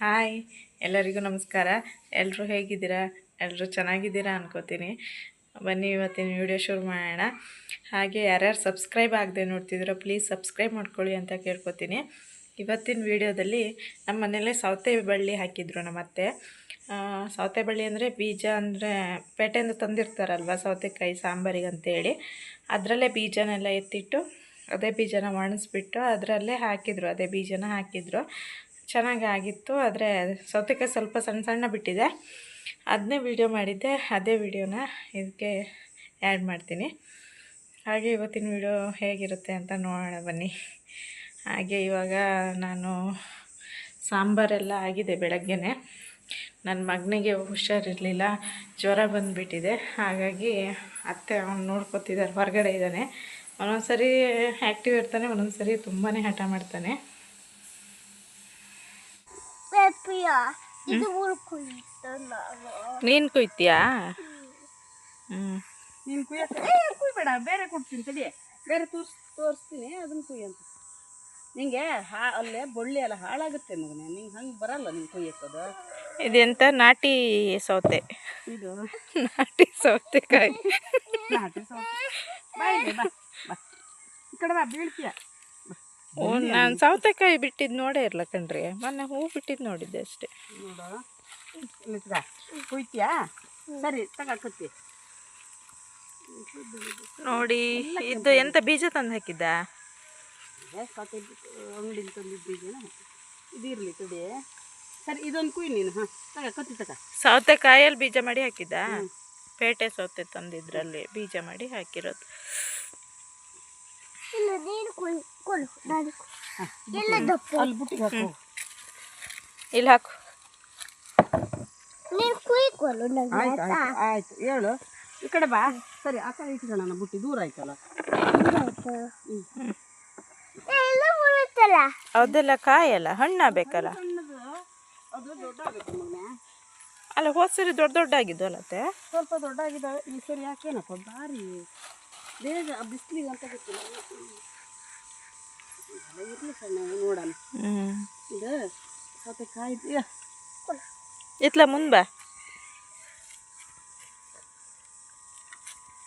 Hi ಎಲ್ಲರಿಗೂ ನಮಸ್ಕಾರ. ಎಲ್ಲರೂ ಹೇಗಿದ್ದೀರಾ? ಎಲ್ಲರೂ ಚೆನ್ನಾಗಿದ್ದೀರಾ ಅನ್ಕೋತೀನಿ. ಬನ್ನಿ ಇವತ್ತಿನ ವಿಡಿಯೋ ಶುರು ಮಾಡೋಣ. ಹಾಗೆ ಯಾರ್ಯಾರು ಸಬ್ಸ್ಕ್ರೈಬ್ ಆಗದೆ ನೋಡ್ತಿದ್ದೀರೋ ಪ್ಲೀಸ್ ಸಬ್ಸ್ಕ್ರೈಬ್ ಮಾಡ್ಕೊಳ್ಳಿ ಅಂತ ಕೇಳ್ಕೊತೀನಿ. ಇವತ್ತಿನ ವಿಡಿಯೋದಲ್ಲಿ ನಮ್ಮ ಮನೇಲೆ ಸೌತೆ ಬಳ್ಳಿ ಹಾಕಿದ್ರು ನಮ್ಮ ಅತ್ತೆ. ಆ, ಸೌತೆ ಬಳ್ಳಿ ಅಂದರೆ ಬೀಜ ಅಂದರೆ ಪೇಟೆಯಿಂದ ತಂದಿರ್ತಾರಲ್ವ ಸೌತೆಕಾಯಿ ಸಾಂಬಾರಿಗೆ ಅಂತೇಳಿ. ಅದರಲ್ಲೇ ಬೀಜನೆಲ್ಲ ಎತ್ತಿಟ್ಟು ಅದೇ ಬೀಜನ ಒಣಸ್ಬಿಟ್ಟು ಅದರಲ್ಲೇ ಹಾಕಿದರು ಅದೇ ಬೀಜನ ಹಾಕಿದ್ರು. ಚೆನ್ನಾಗಿ ಆಗಿತ್ತು ಆದರೆ ಸೌತೆಕಾಯಿ ಸ್ವಲ್ಪ ಸಣ್ಣ ಸಣ್ಣ ಬಿಟ್ಟಿದೆ. ಅದನ್ನೇ ವಿಡಿಯೋ ಮಾಡಿದ್ದೆ, ಅದೇ ವಿಡಿಯೋನ ಇದಕ್ಕೆ ಆ್ಯಡ್ ಮಾಡ್ತೀನಿ. ಹಾಗೆ ಇವತ್ತಿನ ವಿಡಿಯೋ ಹೇಗಿರುತ್ತೆ ಅಂತ ನೋಡೋಣ ಬನ್ನಿ. ಹಾಗೆ ಇವಾಗ ನಾನು ಸಾಂಬಾರೆಲ್ಲ ಆಗಿದೆ ಬೆಳಗ್ಗೆನೆ. ನನ್ನ ಮಗನಿಗೆ ಹುಷಾರಿರಲಿಲ್ಲ, ಜ್ವರ ಬಂದುಬಿಟ್ಟಿದೆ. ಹಾಗಾಗಿ ಅತ್ತೆ ಅವ್ನು ನೋಡ್ಕೊತಿದ್ದಾರೆ ಹೊರಗಡೆ ಇದ್ದಾನೆ. ಒಂದೊಂದು ಸರಿ ಆ್ಯಕ್ಟಿವ್ ಇರ್ತಾನೆ ಒಂದೊಂದು ಸರಿ ತುಂಬಾ ಹಠ ಮಾಡ್ತಾನೆ. ಪ್ರಿಯ ಇದು ಉಳ್ಕೊಳ್ತು ನಾನು ನೀನು ಕುಯ್ತೀಯಾ? ಹ್ಞೂ ನೀನು ಕುಯ್ಯಕ್ಕೆ ಏ ಕುಯ್ಬೇಡ. ಬೇರೆ ಕೊಡ್ತೀನಿ. ತಡಿ. ಬೇರೆ ತೋರ್ಸ್ ತೋರಿಸ್ತೀನಿ. ಅದನ್ನ ಕುಯ್ಯ ಅಂತ. ನಿಂಗೆ ಹಾ ಅಲ್ಲೇ ಬೊಳ್ಳಿ ಎಲ್ಲ ಹಾಳಾಗುತ್ತೆ ಮಗನೇ. ನಿಂಗೆ ಹಂಗೆ ಬರಲ್ಲ ನಿಂಗೆ ಕುಯ್ಯಕ್ಕದು. ಇದೆಂತ? ನಾಟಿ ಸೌತೆ. ಇದು? ನಾಟಿ ಸೌತೆಕಾಯಿ. ನಾಟಿ ಸೌತೆ. ಬಾ ಇಲ್ಲಿ ಬಾ ಬಾ. ಈ ಕಡೆ ಬಾ ಬೀಳ್ತೀಯ. ನಾನು ಸೌತೆಕಾಯಿ ಬಿಟ್ಟಿದ್ದು ನೋಡೇ ಇರಲ್ಲ ಕಣ್ರಿ. ಮೊನ್ನೆ ಹೂ ಬಿಟ್ಟಿದ್ದು ನೋಡಿದ್ದೆ ಅಷ್ಟೇ. ಸರಿ ತಗಾಕತ್ತಿ ನೋಡಿ ಇದು ಎಂತ ಬೀಜ ತಂದು ಹಾಕಿದ್ದ? ಅಂಗಡಿ ಅಂಗಡಿಲಿ ತಂದಿದ್ದ ಬೀಜನ ಇದು ಇರಲಿ ತಡಿ. ಸರಿ ಇದೊಂದು ಕುಯ್ ನೀನು ಹಾಂ. ತಗ ಕತ್ತಿ ತಗ. ಸೌತೆಕಾಯಲ್ಲಿ ಬೀಜ ಮಾಡಿ ಹಾಕಿದ್ದ? ಪೇಟೆ ಸೌತೆ ತಂದಿದ್ರಲ್ಲಿ ಬೀಜ ಮಾಡಿ ಹಾಕಿರೋದು. ನೀನು ಎಲ್ಲ ದಪ್ಪ ಅಲ್ಲಿ ಬುಟ್ಟಿಗೆ ಹಾಕು. ಇಲ್ಲಿ ಹಾಕು. ನೀನು ಕುಯ್ಕೊಲು ನಂಗೆ ಆಯ್ತು ಆಯ್ತು ಆಯ್ತು. ಹೇಳು. ಈ ಕಡೆ ಬಾ. ಸರಿ ಆ ಕಡೆ ಇಟ್ಕೊಳ್ಳೋಣ ಬುಟ್ಟಿ ದೂರ ಆಯ್ತಲ್ಲ. ಆಯ್ತು ಎಲ್ಲ ಬರುತ್ತಲ್ಲ ಅದೆಲ್ಲ ಕಾಯಲ್ಲ ಹಣ್ಣಾಗಬೇಕಲ್ಲ ಸಣ್ಣದು ಅದು ದೊಡ್ಡ ಆಗಬೇಕು ಮಗನೇ ಅಲ್ಲ ಹೋದ ಸರಿ ದೊಡ್ಡ ದೊಡ್ಡ ಆಗಿದ್ವಲ್ಲತ್ತೆ ಸ್ವಲ್ಪ ದೊಡ್ಡ ಆಗಿದ್ದಾವೆ ಈ ಸರಿ ಯಾಕೇನಪ್ಪ ಭಾರಿ. ಬೇಗ ಬಿಸಿಲಿಗೆ ಅಂತ ಗೊತ್ತಿಲ್ಲ ಇರಲಿ ಸಣ್ಣ ನೋಡೋಣ. ಇದು ಸೌತೆಕಾಯಿ ಇದೆಯಾ? ಇತ್ಲ ಮುಂದೆ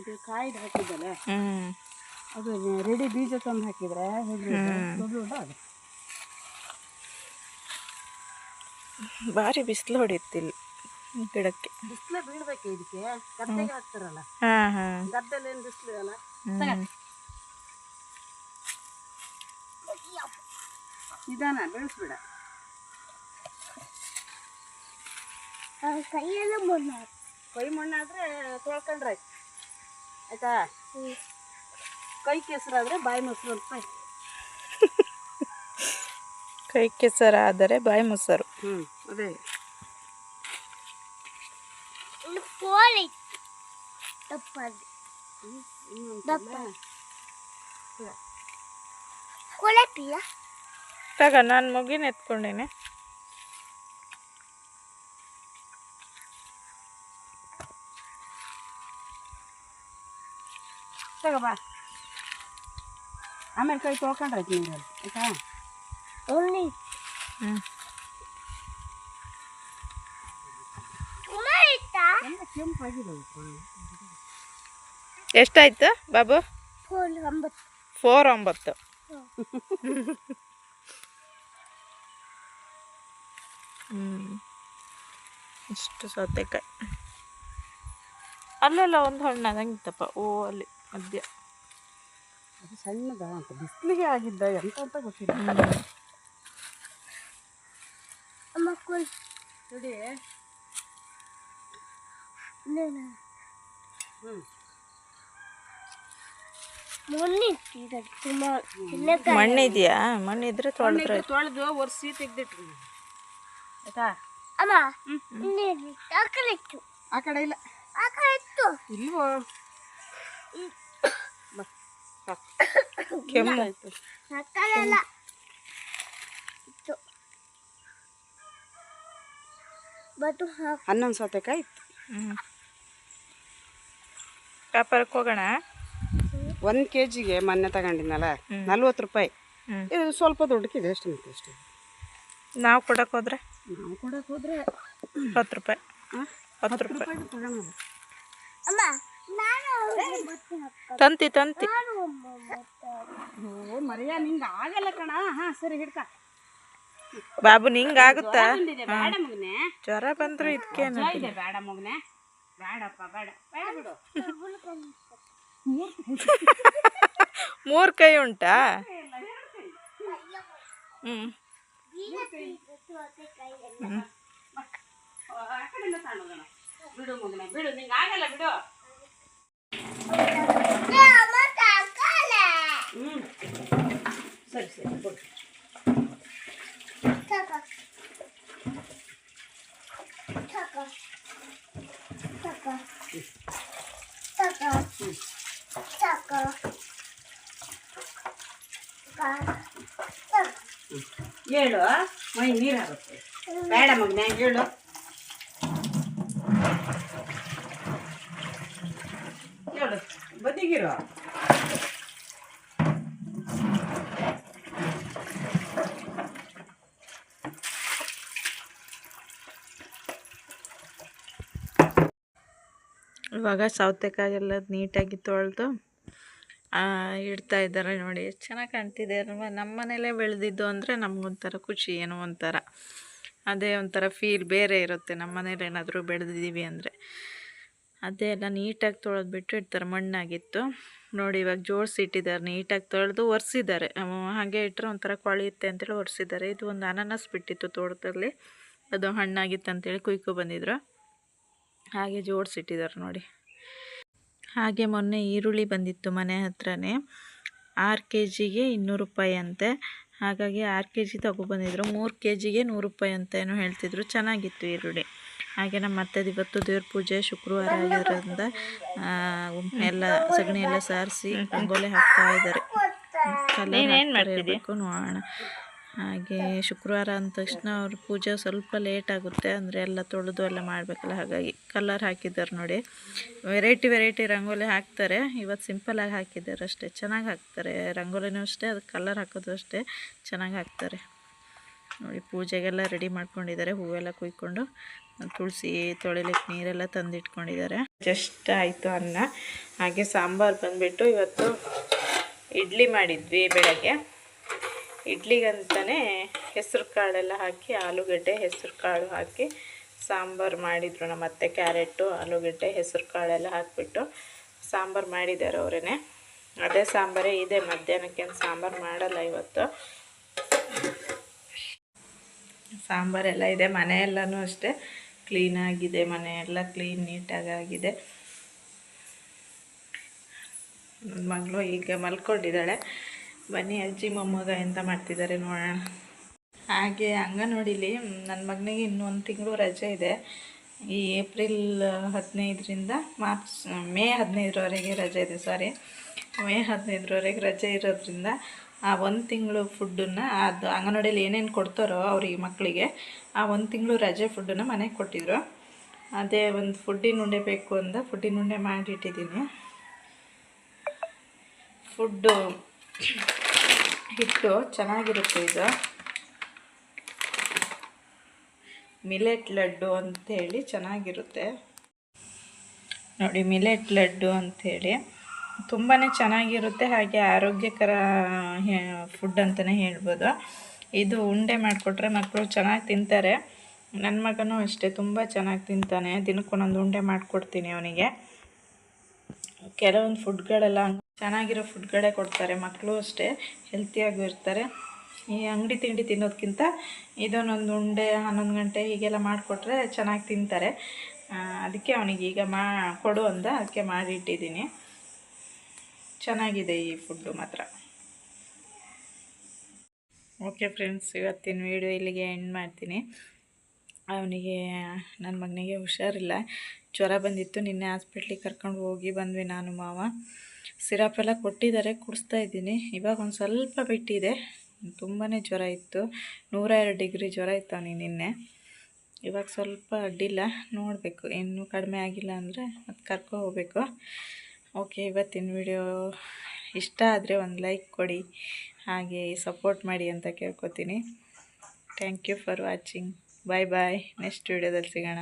ಇದು ಕಾಯ್ದು ಹಾಕಿದ್ದಲ್ಲ? ಅದು ರೆಡಿ ಬೀಜ ತಂದು ಹಾಕಿದ್ರೆ ಹೇಗೆ ಭಾರಿ ಬಿಸಿಲು ಹೊಡಿತಿಲ್ಲ ಗಿಡಕ್ಕೆ. ಬಿಸಿಲು ಬೀಳ್ಬೇಕು ಇದಕ್ಕೆ. ಗದ್ದೆಗೆ ಹಾಕ್ತಾರಲ್ಲ? ಗದ್ದೆಲ್ಲ ಏನು ಬಿಸಿಲು ಅಲ್ಲ ಹ್ಞೂ ನಿಧಾನ ಬೆಳೆಸ್ಬೇಡ. ಕೈಯೆಲ್ಲ ಮುನ್ನ ಕೈ ಮಣ್ಣಾದ್ರೆ ತೊಳ್ಕೊಂಡ್ರೆ ಆಯ್ತು. ಆಯ್ತಾ? ಕೈ ಕೆಸರಾದ್ರೆ ಬಾಯಿ ಮೊಸರು ಅಂತ ಕೈ ಕೆಸರಾದರೆ ಬಾಯಿ ಮೊಸರು. ಹ್ಞೂ ಅದೇ. ಇನ್ನು ಫೋನ್ ಇತ್ತು ದಪ್ಪದು ದಪ್ಪ ಕೊಲೆ ಪಿಯ ತಗ ನಾನು ಮಗಿನ ಎತ್ಕೊಂಡೇನೆ. ತಗೋಬಾ ಆಮೇಲೆ ಕೈ ತೊಳ್ಕೊಂಡ್ರೆ ಆಯ್ತು ನೀರಲ್ಲಿ ಆಯ್ತಾ? ಹ್ಞೂ ಎಷ್ಟಾಯ್ತು ಬಾಬು? ಫೋರ್ ಒಂಬತ್ತು. ಹ್ಞೂ ಇಷ್ಟು ಸೌತೆಕಾಯಿ. ಅಲ್ಲೆಲ್ಲ ಒಂದು ಹಣ್ಣು ಅದಂಗಿತ್ತಪ್ಪ. ಓ ಅಲ್ಲಿ ಮಧ್ಯ. ಅದು ಸಣ್ಣದ ಅಂತ ಬಿಸಿಲಿಗೆ ಆಗಿದ್ದ ಎಂತ ಅಂತ ಗೊತ್ತಿಲ್ಲ. ನೋಡಿ. ಹ್ಞೂ ಮೊನ್ನೆ ಇದೆಯಾ? ಮಣ್ಣು ಇದ್ರೆ ಮಣ್ಣಿದೆಯಾ ಮಣ್ಣಿದ್ರೆ ತೊಳೆದ್ರೆ ತೊಳೆದು ಒರೆಸಿ ತೆಗ್ದಿಟ್ರಿ ಆಯ್ತಾ? ಅಮ್ಮ ಆಕಡೆ ಇತ್ತು? ಆ ಕಡೆ ಇಲ್ಲ. ಆ ಕಡೆ ಇತ್ತು. ಇಲ್ವೋ? ಕೆಮ್ಮು. ಆಯ್ತು. ಆ ಕಡೆ ಅಲ್ಲ. ಇತ್ತು. ಬಟ್ ಹಾಕ್. ಹನ್ನೊಂದು ಸೌತೆಕಾಯಿ ಇತ್ತು. ಹ್ಞೂ ವ್ಯಾಪಾರಕ್ಕೆ ಹೋಗೋಣ? ಒಂದು ಕೆ ಜಿಗೆ ಮೊನ್ನೆ ತಗೊಂಡಿದ್ನಲ್ಲ. ನಲ್ವತ್ತು ರೂಪಾಯಿ. ಇದು ಸ್ವಲ್ಪ ದೊಡ್ಡಕ್ಕಿದೆ ಎಷ್ಟು ಮತ್ತೆ ಎಷ್ಟು ನಾವು ಕೊಡಕ್ಕೆ ಹೋದ್ರೆ? ನಾವು ಕೊಡಕ್ಕೆ ಹೋದ್ರೆ ಹತ್ತು ರೂಪಾಯಿ. ಹಾಂ ಹತ್ತು ರೂಪಾಯಿ. ತಂತಿ ತಂತಿ. ಓ ಮರಿಯ ನಿಂಗೆ ಆಗಲ್ಲ ಕಣ. ಹಾಂ ಸರಿ ಹಿಡ್ಕ. ಬಾಬು ನಿಂಗೆ ಆಗುತ್ತಾ? ಬೇಡ ಮಗನೆ. ಜ್ವರ ಬಂದ್ರು ಇದಕ್ಕೇನು ಬೇಡ ಮಗನೆ. ಬೇಡಪ್ಪ ಬೇಡ. ಬೇಡ ಬಿಡು. ಮೂರು ಕೈ ಉಂಟಾ ಹ್ಞೂ ಈಗ ಸಿಕ್ಕಿತ್ತು ಅದೇ ಕೈಯಲ್ಲಿ. ಆ ಕಡೆಯಿಂದ ತಗೊಂಡೋಗೋಣ ಬಿಡು ಮಗನೆ ಬಿಡು ನಿಂಗೆ ಆಗಲ್ಲ ಬಿಡು ಏ, ಅಮ್ಮ ತಗೊಳ್ಳೆ. ಹ್ಞೂ ಸರಿ ಸರಿ ಕೊಡು ತಗೋ. ತಗೋ. ತಗೋ. ತಗೋ. ತಗೋ. ತಗೋ. ಹೇಳು ಮೈ ನೀರಾಗುತ್ತೆ ಬೇಡ ಮಗನೆ ಹೇಳು. ಹೇಳು ಬದಿಗಿರು. ಇವಾಗ ಸೌತೆಕಾಯಿ ಎಲ್ಲ ನೀಟಾಗಿ ತೊಳೆದು ಇಡ್ತಾ ಇದ್ದಾರೆ ನೋಡಿ. ಎಷ್ಟು ಚೆನ್ನಾಗಿ ಕಾಣ್ತಿದೆ ಅಲ್ವಾ? ನಮ್ಮ ಮನೇಲೇ ಬೆಳೆದಿದ್ದು ಅಂದರೆ ನಮಗೊಂಥರ ಖುಷಿ, ಏನೋ ಒಂಥರ. ಅದೇ ಒಂಥರ ಫೀಲ್ ಬೇರೆ ಇರುತ್ತೆ. ನಮ್ಮ ಮನೇಲಿ ಏನಾದರೂ ಬೆಳೆದಿದ್ದೀವಿ ಅಂದರೆ. ಅದೇ ಎಲ್ಲ ನೀಟಾಗಿ ತೊಳೆದ್ಬಿಟ್ಟು ಇಡ್ತಾರೆ. ಮಣ್ಣಾಗಿತ್ತು. ನೋಡಿ, ಇವಾಗ ಜೋಡಿಸಿ ಇಟ್ಟಿದ್ದಾರೆ ನೀಟಾಗಿ ತೊಳೆದು ಒರೆಸಿದ್ದಾರೆ. ಹಾಗೆ ಇಟ್ಟರೆ ಒಂಥರ ಕೊಳೆಯುತ್ತೆ ಅಂತೇಳಿ ಒರೆಸಿದ್ದಾರೆ. ಇದು ಒಂದು ಅನಾನಸ್ ಬಿಟ್ಟಿತ್ತು ತೋಟದಲ್ಲಿ. ಅದು ಹಣ್ಣಾಗಿತ್ತು ಅಂತೇಳಿ ಕುಯ್ಕೊ ಬಂದಿದ್ರು. ಹಾಗೆ ಜೋಡಿಸಿಟ್ಟಿದ್ದಾರೆ ನೋಡಿ. ಹಾಗೆ ಮೊನ್ನೆ ಈರುಳ್ಳಿ ಬಂದಿತ್ತು ಮನೆ ಹತ್ರನೇ. ಆರು ಕೆ ಜಿಗೆ ಇನ್ನೂರು ರೂಪಾಯಿ ಅಂತೆ ಹಾಗಾಗಿ ಆರು ಕೆ ಜಿ ತೊಗೊಬಂದಿದ್ರು ಮೂರು ಕೆ ಜಿಗೆ ನೂರು ರೂಪಾಯಿ ಅಂತ ಏನೋ ಹೇಳ್ತಿದ್ರು. ಚೆನ್ನಾಗಿತ್ತು ಈರುಳ್ಳಿ. ಹಾಗೆ ನಮ್ಮ ಅತ್ತೆದು ಇವತ್ತು ದೇವ್ರ ಪೂಜೆ ಶುಕ್ರವಾರ ಆಗಿರೋದ್ರಿಂದ ಎಲ್ಲ ಸಗಣಿ ಎಲ್ಲ ಸಾರಿಸಿ ರಂಗೋಲಿ ಹಾಕ್ತಾ ಇದ್ದಾರೆ. ಕಲರ್ ಇರಬೇಕು ನೋಡೋಣ. ಹಾಗೆ ಶುಕ್ರವಾರ ಅಂದ ತಕ್ಷಣ ಅವ್ರ ಪೂಜೆ ಸ್ವಲ್ಪ ಲೇಟ್ ಆಗುತ್ತೆ, ಅಂದರೆ ಎಲ್ಲ ತೊಳೆದು ಎಲ್ಲ ಮಾಡಬೇಕಲ್ಲ, ಹಾಗಾಗಿ ಕಲರ್ ಹಾಕಿದ್ದಾರೆ ನೋಡಿ. ವೆರೈಟಿ ವೆರೈಟಿ ರಂಗೋಲಿ ಹಾಕ್ತಾರೆ. ಇವತ್ತು ಸಿಂಪಲಾಗಿ ಹಾಕಿದ್ದಾರೆ ಅಷ್ಟೇ. ಚೆನ್ನಾಗಿ ಹಾಕ್ತಾರೆ. ರಂಗೋಲಿನೂ ಅಷ್ಟೇ ಅದಕ್ಕೆ ಕಲರ್ ಹಾಕೋದು ಅಷ್ಟೇ. ಚೆನ್ನಾಗಿ ಹಾಕ್ತಾರೆ. ನೋಡಿ, ಪೂಜೆಗೆಲ್ಲ ರೆಡಿ ಮಾಡ್ಕೊಂಡಿದ್ದಾರೆ. ಹೂವೆಲ್ಲ ಕುಯ್ಕೊಂಡು ತುಳಸಿ, ತೊಳಿಲಿಕ್ಕೆ ನೀರೆಲ್ಲ ತಂದಿಟ್ಕೊಂಡಿದ್ದಾರೆ. ಜಸ್ಟ್ ಆಯಿತು ಅನ್ನ. ಹಾಗೆ ಸಾಂಬಾರು ಬಂದುಬಿಟ್ಟು ಇವತ್ತು ಇಡ್ಲಿ ಮಾಡಿದ್ವಿ ಬೆಳಗ್ಗೆ. ಇಡ್ಲಿಗಂತಲೇ ಹೆಸರು ಕಾಳೆಲ್ಲ ಹಾಕಿ, ಆಲೂಗಡ್ಡೆ ಹೆಸರು ಕಾಳು ಹಾಕಿ, ಸಾಂಬಾರು ಮಾಡಿದರು ನಮ್ಮ ಅತ್ತೆ ಕ್ಯಾರೆಟು, ಆಲೂಗಡ್ಡೆ ಹೆಸರು ಕಾಳೆಲ್ಲ ಹಾಕಿಬಿಟ್ಟು ಸಾಂಬಾರು ಮಾಡಿದ್ದಾರೆ ಅವರೇ ಅದೇ ಸಾಂಬಾರೇ ಇದೆ, ಮಧ್ಯಾಹ್ನಕ್ಕೆ ಸಾಂಬಾರು ಮಾಡಲ್ಲ ಇವತ್ತು. ಸಾಂಬಾರೆಲ್ಲ ಇದೆ, ಮನೆಯೆಲ್ಲನೂ ಅಷ್ಟೇ. ಕ್ಲೀನಾಗಿದೆ, ಮನೆಯೆಲ್ಲ ಕ್ಲೀನ್ ನೀಟಾಗಿ ಆಗಿದೆ ನನ್ನ ಮಗಳು ಈಗ ಮಲ್ಕೊಂಡಿದ್ದಾಳೆ. ಬನ್ನಿ ಅಜ್ಜಿ, ಮೊಮ್ಮಗ ಎಂತ ಮಾಡ್ತಿದ್ದಾರೆ ನೋಡೋಣ. ಹಾಗೆ ಅಂಗನವಾಡಿಲಿ ನನ್ನ ಮಗನಿಗೆ ಇನ್ನೊಂದು ತಿಂಗಳು ರಜೆ ಇದೆ. ಈ ಏಪ್ರಿಲ್ ಹದಿನೈದರಿಂದ ಮಾರ್ಚ್, ಮೇ ಹದಿನೈದರವರೆಗೆ ರಜೆ ಇದೆ ಸಾರಿ ಮೇ ಹದಿನೈದರವರೆಗೆ ರಜೆ ಇರೋದ್ರಿಂದ ಆ ಒಂದು ತಿಂಗಳು ಫುಡ್ಡನ್ನು, ಅದು ಅಂಗನವಾಡಿಯಲ್ಲಿ ಏನೇನು ಕೊಡ್ತಾರೋ ಅವ್ರಿಗೆ ಮಕ್ಕಳಿಗೆ ಆ ಒಂದು ತಿಂಗಳು ರಜೆ ಫುಡ್ಡನ್ನು ಮನೆಗೆ ಕೊಟ್ಟಿದ್ರು. ಅದೇ ಒಂದು ಫುಡ್ಡಿನ ಉಂಡೆ ಬೇಕು ಅಂತ ಫುಡ್ಡಿನ ಉಂಡೆ ಮಾಡಿಟ್ಟಿದ್ದೀನಿ. ಫುಡ್ಡು ಹಿಟ್ಟು ಚೆನ್ನಾಗಿರುತ್ತೆ ಇದು. ಮಿಲೆಟ್ ಲಡ್ಡು ಅಂಥೇಳಿ ಚೆನ್ನಾಗಿರುತ್ತೆ. ನೋಡಿ ಮಿಲೆಟ್ ಲಡ್ಡು ಅಂಥೇಳಿ ತುಂಬಾ ಚೆನ್ನಾಗಿರುತ್ತೆ, ಹಾಗೆ ಆರೋಗ್ಯಕರ ಫುಡ್ ಅಂತಲೇ ಹೇಳ್ಬೋದು. ಇದು ಉಂಡೆ ಮಾಡಿಕೊಟ್ರೆ ಮಕ್ಕಳು ಚೆನ್ನಾಗಿ ತಿಂತಾರೆ. ನನ್ನ ಮಗನೂ ಅಷ್ಟೇ, ತುಂಬ ಚೆನ್ನಾಗಿ ತಿಂತಾನೆ. ದಿನಕ್ಕೊಂದೊಂದು ಉಂಡೆ ಮಾಡಿಕೊಡ್ತೀನಿ ಅವನಿಗೆ. ಕೆಲವೊಂದು ಫುಡ್ಗಳೆಲ್ಲ ಚೆನ್ನಾಗಿರೋ ಫುಡ್ಗಳೇ ಕೊಡ್ತಾರೆ ಮಕ್ಕಳು ಅಷ್ಟೇ ಹೆಲ್ತಿಯಾಗೂ ಇರ್ತಾರೆ. ಈ ಅಂಗಡಿ ತಿಂಡಿ ತಿನ್ನೋದಕ್ಕಿಂತ ಇದನ್ನೊಂದು ಉಂಡೆ, ಹನ್ನೊಂದು ಗಂಟೆ ಹೀಗೆಲ್ಲ ಮಾಡಿಕೊಟ್ರೆ ಚೆನ್ನಾಗಿ ತಿಂತಾರೆ. ಅದಕ್ಕೆ ಅವನಿಗೆ ಈಗ ಮಾ, ಕೊಡು ಅಂದ, ಅದಕ್ಕೆ ಮಾಡಿಟ್ಟಿದ್ದೀನಿ ಚೆನ್ನಾಗಿದೆ ಈ ಫುಡ್ಡು ಮಾತ್ರ. ಓಕೆ ಫ್ರೆಂಡ್ಸ್ ಇವತ್ತಿನ ವೀಡಿಯೋ ಇಲ್ಲಿಗೆ ಎಂಡ್ ಮಾಡ್ತೀನಿ. ಅವನಿಗೆ ನನ್ನ ಮಗನಿಗೆ ಹುಷಾರಿಲ್ಲ. ಜ್ವರ ಬಂದಿತ್ತು, ನಿನ್ನೆ ಹಾಸ್ಪಿಟ್ಲಿಗೆ ಕರ್ಕೊಂಡು ಹೋಗಿ ಬಂದ್ವಿ ನಾನು ಮಾವ. ಸಿರಪ್ ಎಲ್ಲ ಕೊಟ್ಟಿದ್ದಾರೆ, ಕುಡಿಸ್ತಾ ಇದ್ದೀನಿ. ಇವಾಗ ಒಂದು ಸ್ವಲ್ಪ ಬಿಟ್ಟಿದೆ. ತುಂಬಾ ಜ್ವರ ಇತ್ತು. ನೂರ ಎರಡು ಡಿಗ್ರಿ ಜ್ವರ ಇತ್ತು ಅವನಿಗೆ ನಿನ್ನೆ. ಇವಾಗ ಸ್ವಲ್ಪ ಅಡ್ಡಿಲ್ಲ. ನೋಡಬೇಕು. ಇನ್ನೂ ಕಡಿಮೆ ಆಗಿಲ್ಲ ಅಂದರೆ ಮತ್ತೆ ಕರ್ಕೊ ಹೋಗಬೇಕು. ಓಕೆ, ಇವತ್ತಿನ ವಿಡಿಯೋ ಇಷ್ಟ ಆದರೆ ಒಂದು ಲೈಕ್ ಕೊಡಿ. ಹಾಗೆ ಸಪೋರ್ಟ್ ಮಾಡಿ ಅಂತ ಕೇಳ್ಕೊತೀನಿ. Thank you for watching bye bye next ವಿಡಿಯೋದಲ್ಲಿ ಸಿಗೋಣ.